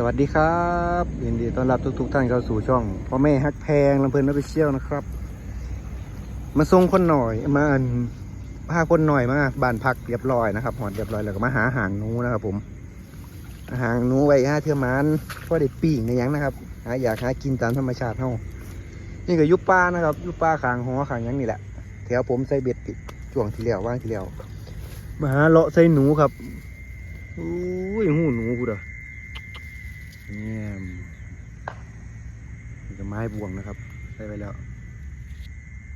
สวัสดีครับยินดีต้อนรับทุกๆท่านเข้าสู่ช่องพ่อแม่ฮักแพงลำเพลินนักเชี่ยวนะครับ มาส่งคนหน่อยมาอันพาคนหน่อยมาบ้านพักเรียบร้อยนะครับหอดเรียบร้อยแล้วก็มาหาหางนูนะครับ ผมหางนูไว้ห้าเทือมันก็ได้ปีกในยังนะครับหาอยากหากินตามธรรมชาติเฮานี่ก็ยุปลานะครับ ยุปลาขางหอขางยังนี่แหละแถวผมใส่เบ็ดติดช่วงที่แล้วว่างที่แล้วมาหาเลาะใส่หนูครับอุ้ยหูหนูกูเด้อ เนี่ยนี่ก็ไม้บ่วงนะครับใส่ไปแล้ว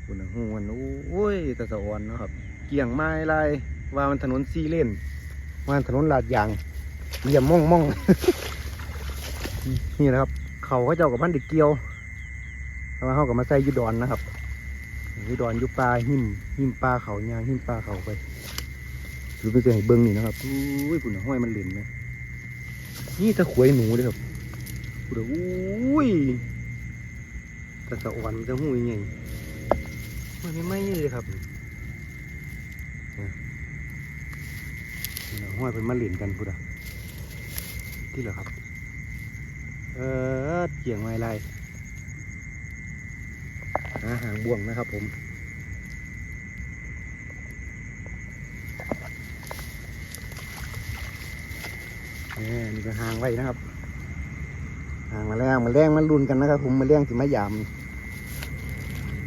คุณน่ะหูมันโอ้ยตะสะออนนะครับ เกี่ยงไม้ลายว่ามันถนนซีเลนว่ามันถนนลาดยางเหยี่ยมม่องม่องนี่นะครับ เขาเขาเจ้ากับพันเด็กเกียวแต่ว่าเข้ากับมาใส่ยุดอนนะครับยุดอนยุปลาหิมหิมปลาเขายางหิมปลาเขาไปหรือไปเจอให้เบิ้งนี่นะครับอุ้ยคุณน่ะห้อยมันเหล่นนะ นี่ตะขวยหนูเลยครับดูดิอุ้ยตะสะอ่อนมันจะหูยังไงมันไม่ไหม้เลยครับห้อยเป็นมะเร็นกันพูดอะที่เหรอครับ เออเกี่ยงไม้ลายหาหางบ่วงนะครับผม นี่ก็ห่างไว้นะครับห่างมาแรงมาแรงมาลุนกันนะครับผมมาแรงสิมายาม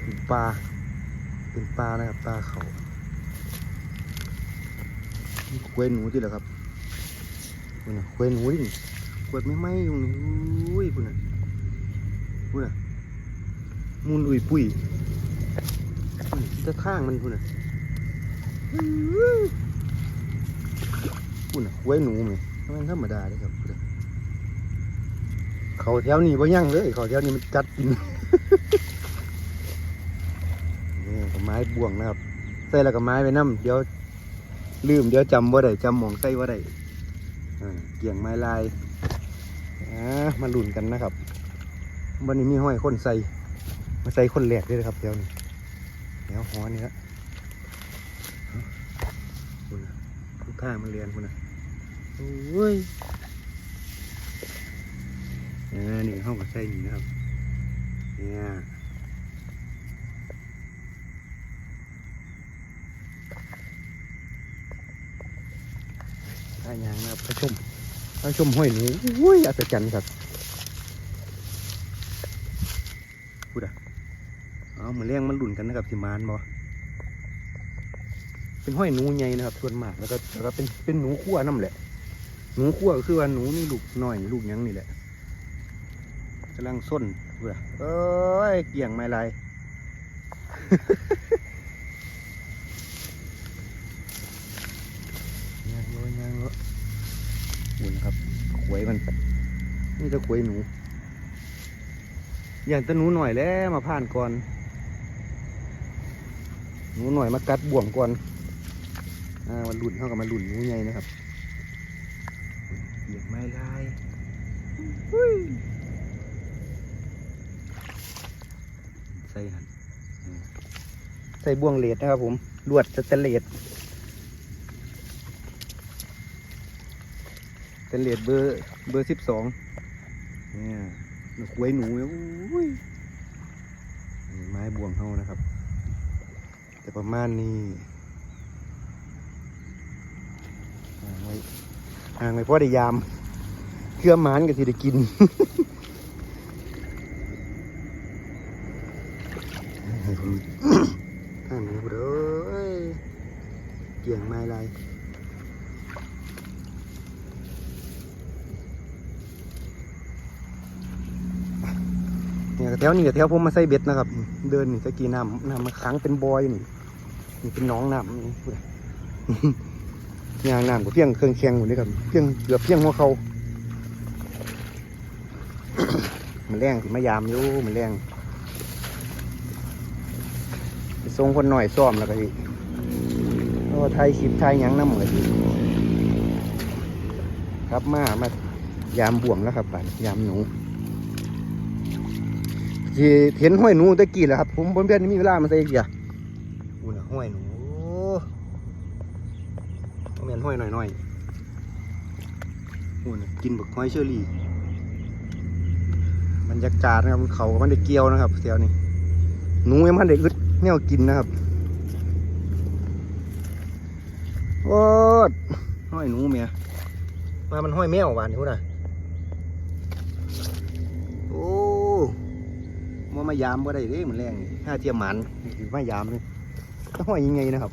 เป็นปลาเป็นปลานะครับปลาเขาเควยหนูที่เหรอครับคุณน่ะควยหนูดิขวดไม่ไหมอยู่นี่อุ้ยคุณน่ะคุณน่ะมุนอุ้ยปุ้ยจะข้างมันคุณน่ะคุณน่ะควยหนูไหม มันธรรมดาเลยครับ เขาแถวนี้บ่ยั่งเลย เขาแถวนี้มันกัดกินนี่กับไม้บ่วงนะครับ ใส่แล้วกับไม้ไปน้ำเดี๋ยวลืมเดี๋ยวจำว่าได้จำหมองใส่ว่าได้เกี่ยงไม้ลายอ่ามาลุ่นกันนะครับ วันนี้มีห้อยคนใส่ มาใส่คนแหลกด้วยนะครับเดี๋ยวนี้เดี๋ยวหอนี่ละคุณนะทุกข้ามันเรียนคุณนะ โอ้ยอ่านี่ห้องกับไส้นี่นะครับ เนี่ยท่ายางนะครับพระชมพระชมห้อยหนูอุ้ยอัศจรรย์ครับพูดอะเอามาเลี้ยงมันหลุนกันนะครับสิมานบ่เป็นห้อยหนูใหญ่นะครับ ส่วนมากแล้วก็แล้วก็เป็นเป็นหนูขั้วน้ำแหละ หนูขั้วคือว่าหนูนี่ลูกหน้อยลูกยังนี่แหละกำลังส้นเพื่อเอ้ยเกี่ยงไม่ไรยังเลยยังเลยอุ่นครับขวยมันนี่จะขวยหนู อย่างแตะหนูหน่อยแล้วมาผ่านก่อน หนูหน่อยมากัดบ่วงก่อนอ่ามันหลุนเท่ากับมันหลุนหนูใหญ่นะครับ ไม้ลายใส่หันอืมใส่บ่วงเลดนะครับผม ลวดสเตนเลสสเตนเลสเบอร์เบอร์สิบสองเนี่ยหนูควยหนูเนี่ยอุ้ยนี่ไม้บ่วงเฮานะครับ แต่ประมาณนี้ห่างไว้ ห่างไว้เพราะได้ยามเครื่องหมานก็สิได้กินข้างหนูเด้อเกี่ยงไม้ลายเนี่ยแถวนี้แถวผมมาใส่เบ็ดนะครับ เดินนี่ตะกี้น้ำน้ำมาขังเป็นบอยนี่นี่เป็นน้องน้ำนี่ ยางน้ำก็เพียงเครื่องแข็งหมดเลยครับเพียงเกือบเพียงหัวเขามันแรงสิมายามอยู่มันแรงไปส่งคนหน่อยซ้อมแล้วก็สิโอ้ไทยคลิปไทยยังน้ำเหมือนครับมามายามบ่วงแล้วครับบัดยามหนูเห็นห้อยหนูตะกี้แหละครับ ผมบนเพื่อนมีเวลามาใส่อีกอย่างอู้น่ะห้อยหนู ห้อยหน่อยๆอู้น่ะกินบักห้อยเชอรี่รรยากาศนะครับเขาก็มันได้เกี่ยวนะครับแถวนี้หนูยังมันได้อึดแนวกินนะครับโอ้ดห้อยหนูเมียมามันห้อยแมวหวานนี่พุ่นนะโอ้มามายามบ่ได้เด้เหมือนแรงนี่ห้าเทียมหมันมายามเลยห้อยยังไงนะครับ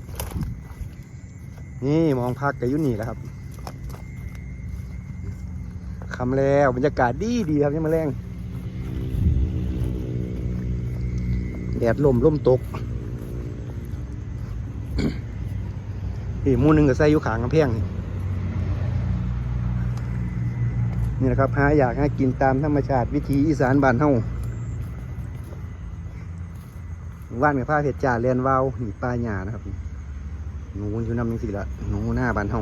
นี่มองพักกับยุนี่แหละครับคำแล้วบรรยากาศดีดีครับยังมาแรงแดดลมลมตกอีกหมูนึงก็ใส่ยู่ขางกำแพงนี่นี่นะครับหาอยากหากินตามธรรมชาติวิถีอีสานบ้านเฮาว่านกับผ้าเพชรจ่าเรียนวาวนี่ปลาหยานะครับ หนูอยู่น้ำนึงสิละหนูหน้าบานเฮา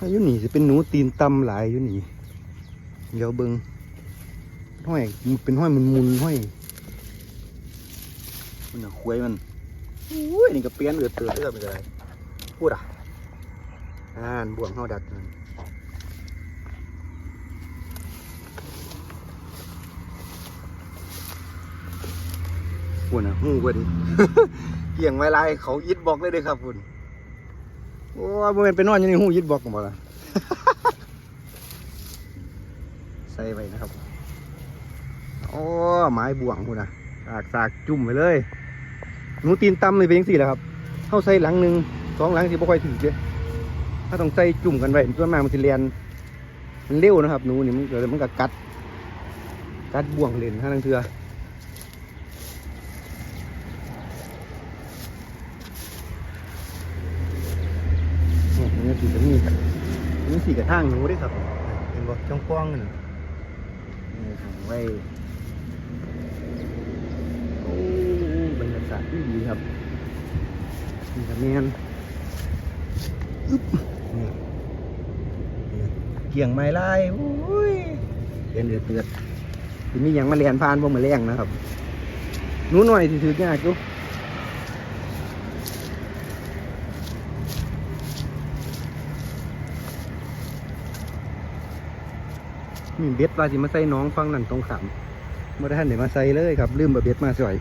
อายุนี่จะเป็นหนูตีนตำหลายอยู่นี่ เดี๋ยวเบิงห้อยเป็นห้อยมุนมุนห้อยมันควยมันอุ้ยนี่ก็เปลี่ยนเอือดเตือดเอือดไปเลยพูดอะอ่านบ่วงเฮาดักมัน พูดนะหูเพิ่นเกี่ยงไว้ลายเขายิดบอกเลยเด้อครับคุณโอ้ยบ่แม่นไปนอนอยู่ในหูยิดบอกกันบ่ล่ะใส่ไปนะครับโอ้ไม้บ่วงคุณนะสากสากจุ่มไปเลยหนูตีนตำเลยเป็นยังสี่แหละครับเข้าใส่หลังหนึ่งสองหลังสิบ่ค่อยถึงเลยถ้าต้องใส่จุ่มกันไว้ตัวมากมันสิเรียนมันเร็วนะครับหนูนี่มันเกิดมันก็กัดกัดบ่วงเล่นถ้าลังเทือ เนี่ยมันสีกระมีมันสีกระทางหนูเด้วยครับเห็นบ่ช่องป้องนี่นี่ของไว้โอ้บรรยากาศดีดีครับนี่กระเมียนอึ๊บนี่นี่เกี่ยงไม้ลายโอ้ยเดือดเดือดเดือดทีนี้ยังมาเรียนพานบ่มาแรงนะครับหนูหน่อยสิถือยากอยู่ มีเบ็ดว่าสิมาใส่น้องฟังนั่นตรงขามเมื่อท่านไหนมาใส่เลยครับ ลืมแบบเบ็ดมาสวย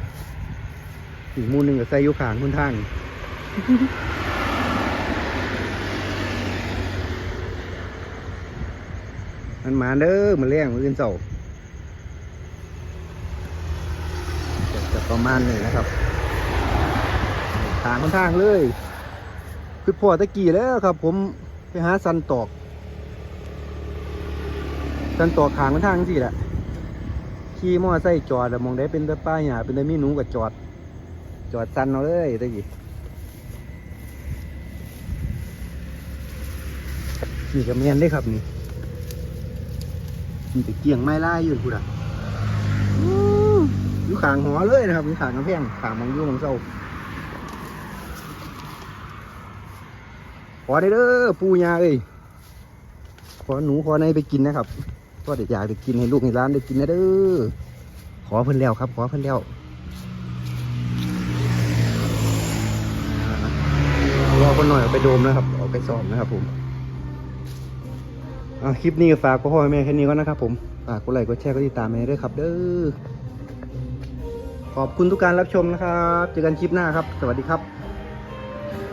อีกมูหนึ่งก็ใส่ยู่ขางคุณทางมันมาเด้อมาเลี้ยงมืออื่นเสาจะประมาณนี้นะครับทางคุณทางเลยคือพอตะกี้แล้วครับ ผมไปหาสันตอก สันต่อขางมันทางสิแหละขี่มอไซค์จอดแล้วมองได้เป็นตะป้ายหยาเป็นตะมีหนูกับจอด จอดสันเอาเลยตะกี้นี่กับเมียนได้ครับนี่นี่ตะเกียงไม้ล่ายอยู่พูดอะอยู่ขางหอเลยนะครับอยู่ขางกำแพงขางมังยูมังเศร้าขอได้เด้อปูยาเอ้ยขอหนูขอในไปกินนะครับ ก็เด็กอยากได้กินให้ลูกให้ร้านได้กินนะเด้อขอเพิ่นแล้วครับ ขอเพิ่นแล้วรอคนหน่อยเอาไปโดมนะครับเอาไปสอบนะครับผมคลิปนี้ฝากพ่อแม่แค่นี้ก็นะครับผมฝากกดไลค์กดแชร์กดติดตามให้ด้วยครับ เด้อขอบคุณทุกการรับชมนะครับ เจอกันคลิปหน้าครับ สวัสดีครับ